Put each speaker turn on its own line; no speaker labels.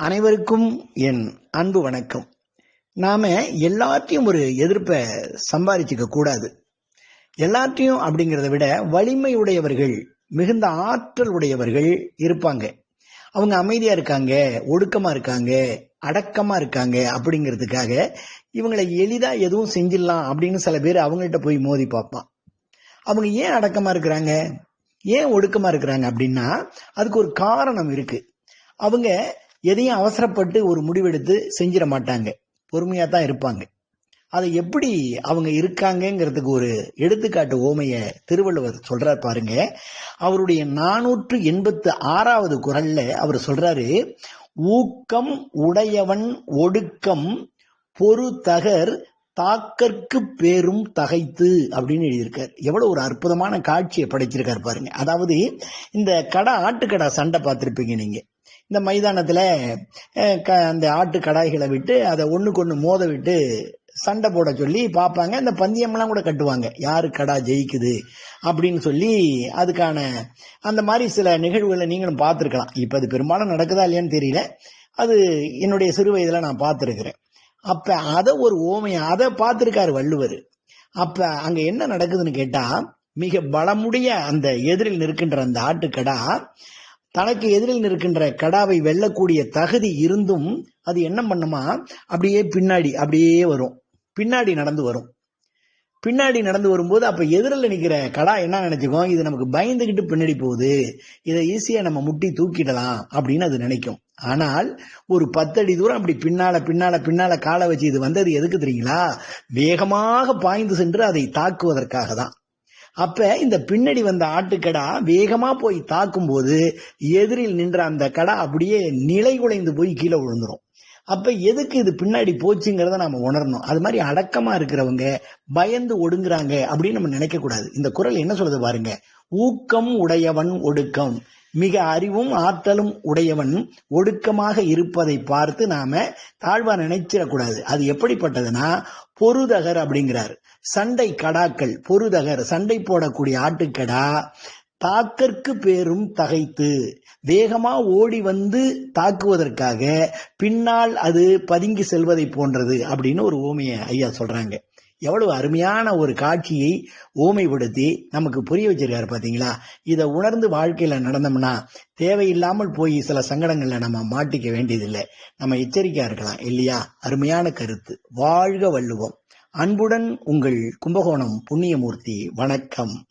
அனைவருக்கும் என் அன்பு வணக்கம். நாம எல்லாத்தையும் ஒரு எதிர்ப்பை சம்பாதிச்சுக்க கூடாது. எல்லாத்தையும் அப்படிங்கிறத விட வலிமை உடையவர்கள் மிகுந்த ஆற்றல் உடையவர்கள் இருப்பாங்க. அவங்க அமைதியா இருக்காங்க ஒடுக்கமா இருக்காங்க அடக்கமா இருக்காங்க அப்படிங்கிறதுக்காக இவங்களை எளிதா எதுவும் செஞ்சிடலாம் அப்படின்னு சில பேர் அவங்கள்ட்ட போய் மோதி பார்ப்பான். அவங்க ஏன் அடக்கமா இருக்கிறாங்க? ஏன் ஒடுக்கமா இருக்கிறாங்க அப்படின்னா அதுக்கு ஒரு காரணம் இருக்கு. அவங்க எதையும் அவசரப்பட்டு ஒரு முடிவெடுத்து செஞ்சிட மாட்டாங்க. பொறுமையா தான் இருப்பாங்க. அதை எப்படி அவங்க இருக்காங்கங்கிறதுக்கு ஒரு எடுத்துக்காட்டு ஓமைய திருவள்ளுவர் சொல்றார் பாருங்க. அவருடைய நானூற்று எண்பத்து ஆறாவது குரல்ல அவர் சொல்றாரு ஊக்கம் உடையவன் ஒடுக்கம் பொறு தகர் தாக்கற்கு பேரும் தகைத்து அப்படின்னு எழுதியிருக்கார். எவ்வளவு ஒரு அற்புதமான காட்சியை படைச்சிருக்காரு பாருங்க. அதாவது இந்த கடை ஆட்டுக்கடா சண்டை பார்த்துருப்பீங்க நீங்க. இந்த மைதானத்தில் க- அந்த ஆட்டு கடாய்களை விட்டு அதை ஒன்றுக்கு ஒன்று மோத விட்டு சண்டை போட சொல்லி பார்ப்பாங்க. அந்த பந்தயம்லாம் கூட கட்டுவாங்க. யாரு கடா ஜெயிக்குது? அப்படின்னு சொல்லி அதுக்கான அந்த மாதிரி சில நிகழ்வுகளை நீங்களும் பார்த்துருக்கலாம். இப்போ அது பெரும்பாலும் நடக்குதா இல்லையான்னு தெரியல. அது என்னுடைய சிறு வயதில் நான் பார்த்துருக்குறேன். அப்போ அதை ஒரு ஓமையை அதை பார்த்துருக்காரு வள்ளுவர். அப்போ அங்கே என்ன நடக்குதுன்னு கேட்டால் மிக பலமுடைய அந்த எதிரில் நிற்கின்ற அந்த ஆட்டுக்கடா தனக்கு எதிரில் நிற்கின்ற கடாவை வெல்லக்கூடிய தகுதி இருந்தும் அது என்ன பண்ணுமா? அப்படியே பின்னாடி அப்படியே வரும். பின்னாடி நடந்து வரும். பின்னாடி நடந்து வரும்போது அப்ப எதிரில் நிற்கிற கடா என்ன நினச்சிக்கும்? இது நமக்கு பயந்துகிட்டு பின்னாடி போகுது. இதை ஈஸியா நம்ம முட்டி தூக்கிடலாம் அப்படின்னு அது நினைக்கும். ஆனால் ஒரு பத்தடி தூரம் அப்படி பின்னால பின்னால பின்னால காலை வச்சு இது வந்தது எதுக்கு தெரியுங்களா? வேகமாக பாய்ந்து சென்று அதை தாக்குவதற்காக தான். அப்ப இந்த பின்னாடி வந்த ஆட்டுக்கடா வேகமா போய் தாக்கும் போது எதிரில் நின்ற அந்த கடா அப்படியே நிலை குலைந்து போய் கீழே விழுந்துரும். அப்ப எதுக்கு இது பின்னாடி போச்சுங்கிறத நாம உணரணும். அது மாதிரி அடக்கமா இருக்கிறவங்க பயந்து ஒடுங்குறாங்க அப்படின்னு நம்ம நினைக்க கூடாது இந்த குரல் என்ன சொல்லுது பாருங்க. ஊக்கம் உடையவன் ஒடுக்கம். மிக அறிவும் ஆற்றலும் உடையவன் ஒடுக்கமாக இருப்பதை பார்த்து நாம தாழ்வா நினைச்சிடக்கூடாது. அது எப்படிப்பட்டதுன்னா பொருதகர் அப்படிங்கிறார். சண்டை கடாக்கள் பொருதகர் சண்டை போடக்கூடிய ஆட்டுக்கடா தாக்கற்கு பேரும் தகைத்து வேகமா ஓடி வந்து தாக்குவதற்காக பின்னால் அது பதுங்கி செல்வதை போன்றது அப்படின்னு ஒரு ஓமையை ஐயா சொல்றாங்க. எவ்வளவு அருமையான ஒரு காட்சியை ஓமைப்படுத்தி நமக்கு புரிய வச்சிருக்காரு பாத்தீங்களா? இதை உணர்ந்து வாழ்க்கையில நடந்தோம்னா தேவையில்லாமல் போய் சில சங்கடங்கள்ல நம்ம மாட்டிக்க வேண்டியதில்லை. நம்ம எச்சரிக்கையா இருக்கலாம் இல்லையா? அருமையான கருத்து. வாழ்க வள்ளுவம். அன்புடன் உங்கள் கும்பகோணம் புண்ணியமூர்த்தி வணக்கம்.